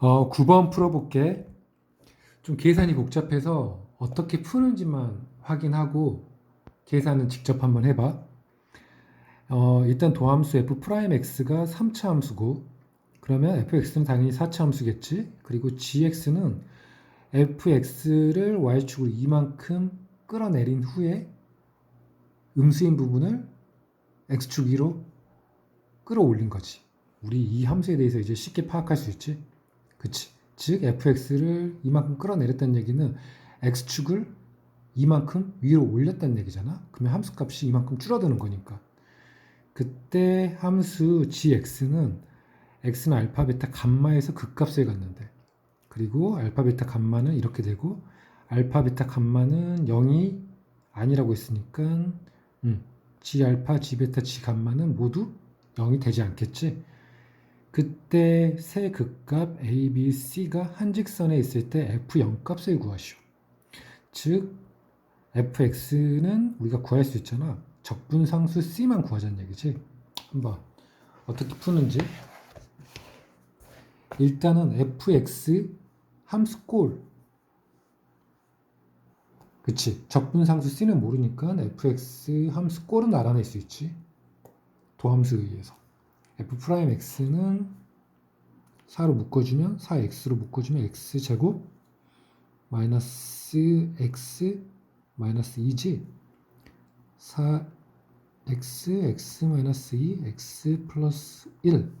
어, 9번 풀어볼게. 좀 계산이 복잡해서 어떻게 푸는지만 확인하고 계산은 직접 한번 해봐. 어, 일단 도함수 f 프라임 x가 3차 함수고 그러면 fx는 당연히 4차 함수겠지. 그리고 gx는 fx를 y축으로 이만큼 끌어내린 후에 음수인 부분을 x축 위로 끌어올린 거지. 우리 이 함수에 대해서 이제 쉽게 파악할 수 있지. 그치. 즉 fx를 이만큼 끌어내렸다는 얘기는 x축을 이만큼 위로 올렸다는 얘기잖아. 그러면 함수 값이 이만큼 줄어드는 거니까. 그때 함수 gx는 x는 알파 베타 감마에서 극값을 갔는데 그리고 알파 베타 감마는 이렇게 되고 알파 베타 감마는 0이 아니라고 했으니까 음, g 알파 g 베타 g 감마는 모두 0이 되지 않겠지. 그때 세 극값 A, B, C가 한 직선에 있을 때 F0 값을 구하시오. 즉 fx는 우리가 구할 수 있잖아. 적분상수 C만 구하자는 얘기지. 한번 어떻게 푸는지. 일단은 fx 함수 꼴. 그치. 적분상수 C는 모르니까 fx 함수 꼴은 알아낼 수 있지. 도함수에 의해서. F 프라임 x는 4로 묶어주면 4x로 묶어주면 x제곱 마이너스 x 마이너스 2지. 4x x 마이너스 2 x 플러스 1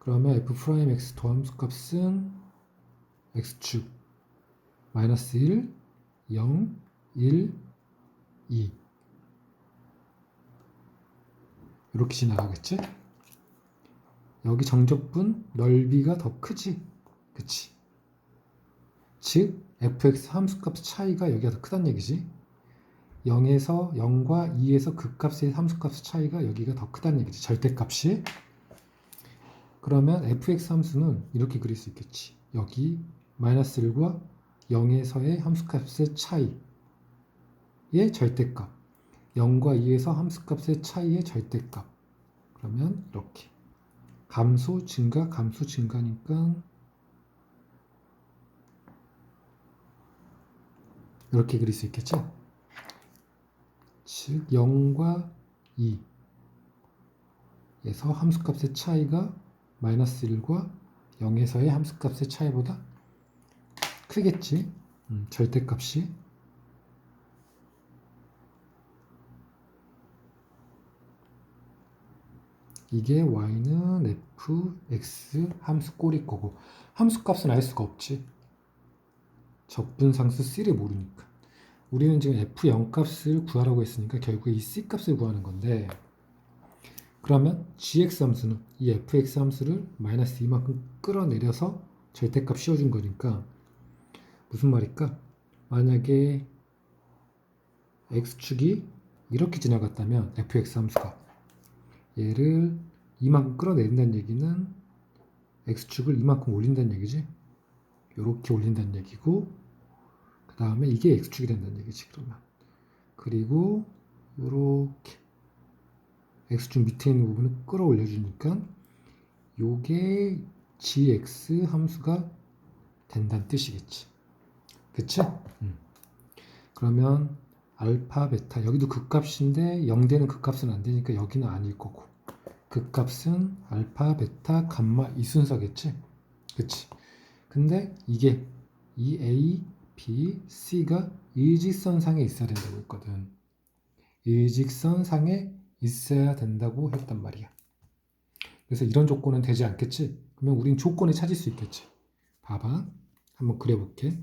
그러면 f 프라임 x 도함수 값은 x축 마이너스 1 0 1 2 이렇게 지나가겠지? 여기 정적분 넓이가 더 크지? 그치? 즉 fx 함수값 차이가 여기가 더 크다는 얘기지. 0에서 0과 2에서 극값의 함수값 차이가 여기가 더 크다는 얘기지. 절대값이. 그러면 fx 함수는 이렇게 그릴 수 있겠지. 여기 마이너스 1과 0에서의 함수값의 차이의 절대값. 0과 2에서 함수값의 차이의 절대값. 그러면 이렇게. 감소 증가 감소 증가니까 이렇게 그릴 수 있겠죠? 즉 0과 2에서 함수값의 차이가 마이너스 1과 0에서의 함수값의 차이보다 크겠지? 음, 절대값이 이게 y는 f, x 함수 꼴일 거고 함수 값은 알 수가 없지. 적분상수 c를 모르니까. 우리는 지금 f0 값을 구하라고 했으니까 결국에 이 c 값을 구하는 건데 그러면 gx 함수는 이 fx 함수를 마이너스 이만큼 끌어내려서 절대값 씌워준 거니까 무슨 말일까? 만약에 x축이 이렇게 지나갔다면 fx 함수가 얘를 이만큼 끌어내린다는 얘기는 x축을 이만큼 올린다는 얘기지. 이렇게 올린다는 얘기고 그 다음에 이게 x축이 된다는 얘기지 그러면 그리고 이렇게 x축 밑에 있는 부분을 끌어올려 주니까 요게 gx 함수가 된다는 뜻이겠지 그치? 음. 그러면 알파, 베타. 여기도 극값인데 0 되는 극값은 안 되니까 여기는 아닐 거고. 극값은 알파, 베타, 감마 이 순서겠지? 그치? 근데 이게 이 A, B, C가 일직선 상에 있어야 된다고 했거든. 일직선 상에 있어야 된다고 했단 말이야. 그래서 이런 조건은 되지 않겠지? 그러면 우린 조건을 찾을 수 있겠지. 봐봐. 한번 그려볼게.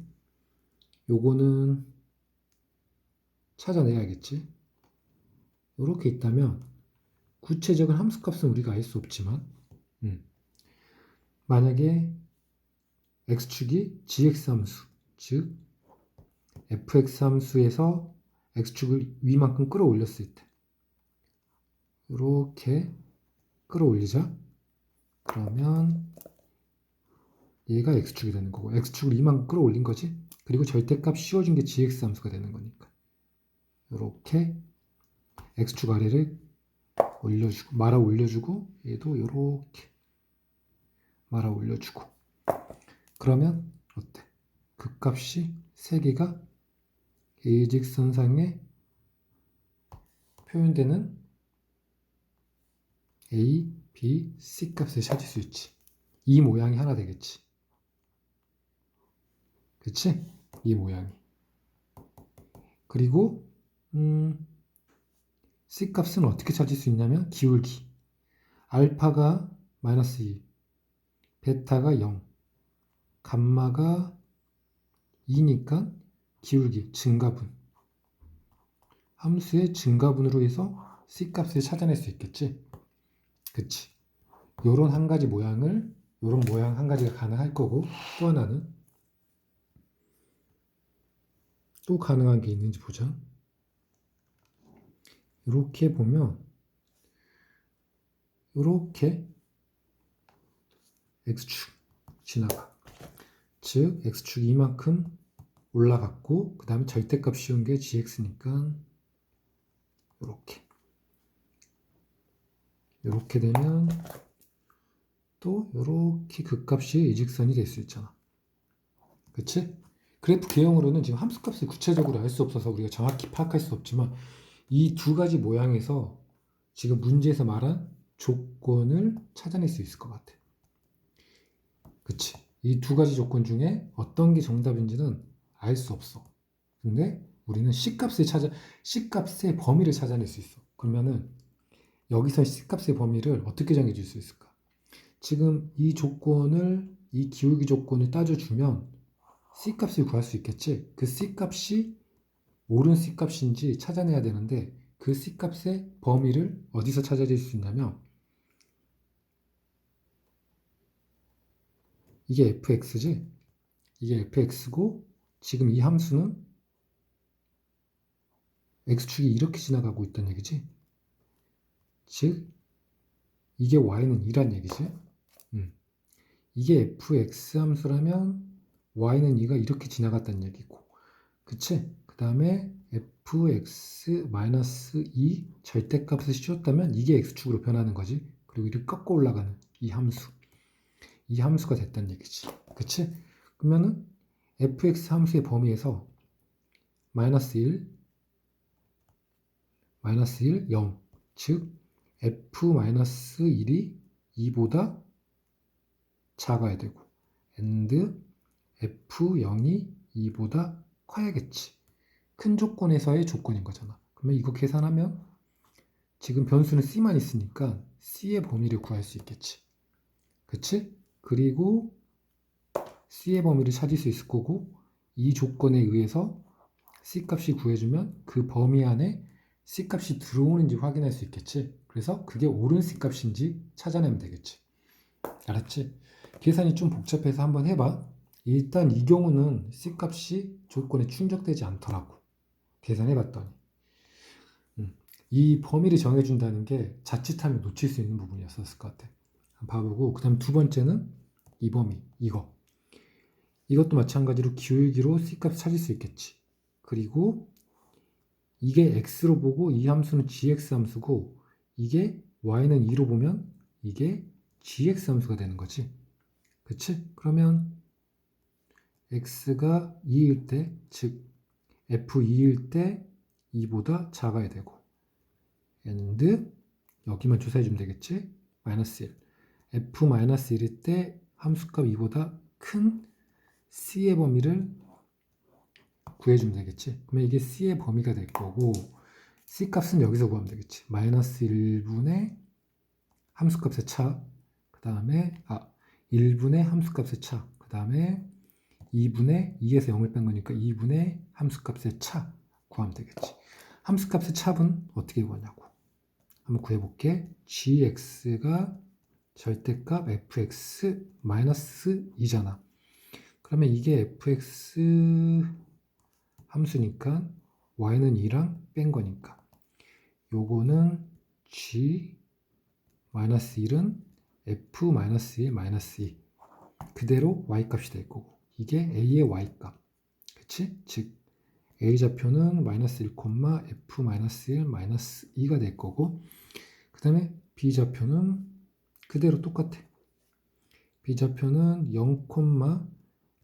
요거는 찾아내야겠지. 이렇게 있다면 구체적인 함수값은 우리가 알 수 없지만 음. 만약에 x축이 gx 함수 즉 fx 함수에서 x축을 위만큼 끌어올렸을 때 이렇게 끌어올리자 그러면 얘가 x축이 되는 거고 x축을 이만큼 끌어올린 거지 그리고 절대값 씌워준 게 gx 함수가 되는 거니까 이렇게 x축 아래를 올려주고 말아 올려주고 얘도 이렇게 말아 올려주고 그러면 어때? 극값이 세 개가 일직선상에 표현되는 A, B, C 값을 찾을 수 있지. 이 모양이 하나 되겠지. 그치? 이 모양이. 그리고 음, C 값은 어떻게 찾을 수 있냐면 기울기. 알파가 마이너스 2, 베타가 0, 감마가 2니까 기울기, 증가분. 함수의 증가분으로 해서 C 값을 찾아낼 수 있겠지. 그치. 요런 한 가지 모양을, 요런 모양 한 가지가 가능할 거고, 또 하나는 또 가능한 게 있는지 보자. 이렇게 보면, 이렇게 x축 지나가. 즉, x축이 이만큼 올라갔고, 그 다음에 절대값 씌운 게 gx니까, 이렇게. 이렇게 되면, 또, 이렇게 극값이 이직선이 될 수 있잖아. 그치? 그래프 개형으로는 지금 함수값을 구체적으로 알 수 없어서 우리가 정확히 파악할 수 없지만, 이 두 가지 모양에서 지금 문제에서 말한 조건을 찾아낼 수 있을 것 같아. 그치? 이 두 가지 조건 중에 어떤 게 정답인지는 알 수 없어. 근데 우리는 C값을 찾아, C값의 범위를 찾아낼 수 있어. 그러면은 여기서 C값의 범위를 어떻게 정해줄 수 있을까? 지금 이 조건을, 이 기울기 조건을 따져주면 C값을 구할 수 있겠지? 그 C값이 옳은 C값인지 찾아내야 되는데 그 C값의 범위를 어디서 찾아낼 수 있냐면 이게 fx지? 이게 fx고 지금 이 함수는 x축이 이렇게 지나가고 있다는 얘기지? 즉 이게 y는 2란 얘기지? 음. 이게 fx 함수라면 y는 2가 이렇게 지나갔다는 얘기고 그치? 그 다음에 fx-2 절대값을 씌웠다면 이게 x축으로 변하는 거지 그리고 이렇게 꺾어 올라가는 이 함수 이 함수가 됐다는 얘기지. 그치? 그러면은 fx 함수의 범위에서 마이너스 1, 마이너스 1, 0. 즉, f 마이너스 1이 2보다 작아야 되고, and f0이 2보다 커야겠지. 큰 조건에서의 조건인 거잖아. 그러면 이거 계산하면 지금 변수는 c만 있으니까 c의 범위를 구할 수 있겠지. 그치? 그리고 C의 범위를 찾을 수 있을 거고 이 조건에 의해서 C 값이 구해주면 그 범위 안에 C 값이 들어오는지 확인할 수 있겠지. 그래서 그게 옳은 C 값인지 찾아내면 되겠지. 알았지? 계산이 좀 복잡해서 한번 해봐. 일단 이 경우는 C 값이 조건에 충족되지 않더라고. 계산해 봤더니. 음, 이 범위를 정해준다는 게 자칫하면 놓칠 수 있는 부분이었을 것 같아. 봐보고 그 다음 두 번째는 이 범위 이거 이것도 마찬가지로 기울기로 C값 찾을 수 있겠지 그리고 이게 X로 보고 이 함수는 GX 함수고 이게 Y는 2로 보면 이게 GX 함수가 되는 거지 그치? 그러면 X가 2일 때, 즉 F2일 때 2보다 작아야 되고 and 여기만 조사해 주면 되겠지? 마이너스 1 f-1일 때 함수값 2보다 큰 c의 범위를 구해주면 되겠지. 그러면 이게 c의 범위가 될 거고 c 값은 여기서 구하면 되겠지. 마이너스 1분의 함수값의 차, 그 다음에 아 1분의 함수값의 차, 그 다음에 2분의 2에서 0을 뺀 거니까 2분의 함수값의 차 구하면 되겠지. 함수값의 차분 어떻게 구하냐고. 한번 구해볼게. gx가 절대값 fx 마이너스 2잖아. 그러면 이게 fx 함수니까 y는 2랑 뺀 거니까 요거는 g 마이너스 1은 f 마이너스 1 마이너스 2 그대로 y 값이 될 거고 이게 a의 y 값 그치? 즉 a 좌표는 마이너스 1, f 마이너스 1 마이너스 2가 될 거고 그 다음에 b 좌표는 그대로 똑같아. 비좌표는 0,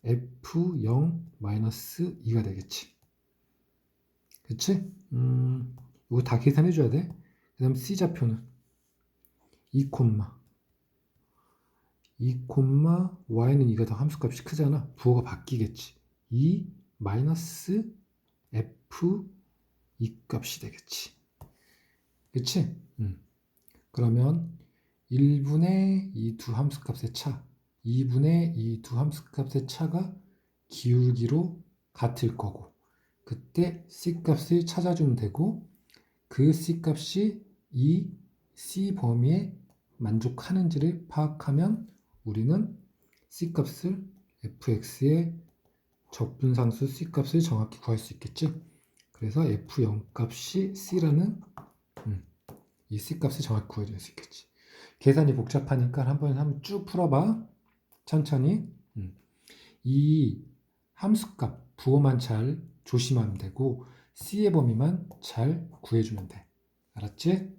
F0 마이너스 2가 되겠지. 그치? 음, 이거 다 계산해 줘야 돼. 그 다음 C 좌표는 2 콤마 2 콤마 y는 2가 더 함수값이 크잖아. 부호가 바뀌겠지. 2 마이너스 f 2 값이 되겠지. 그치? 음. 그러면 1분의 이 두 함수값의 차, 2분의 이 두 함수값의 차가 기울기로 같을 거고, 그때 c 값을 찾아주면 되고, 그 c 값이 이 c 범위에 만족하는지를 파악하면 우리는 c 값을 fx의 적분상수 c 값을 정확히 구할 수 있겠지. 그래서 f0 값이 c라는 음, 이 c 값을 정확히 구해줄 수 있겠지. 계산이 복잡하니까 한번 한번 쭉 풀어봐. 천천히. 음. 이 함수값 부호만 잘 조심하면 되고 c의 범위만 잘 구해주면 돼. 알았지?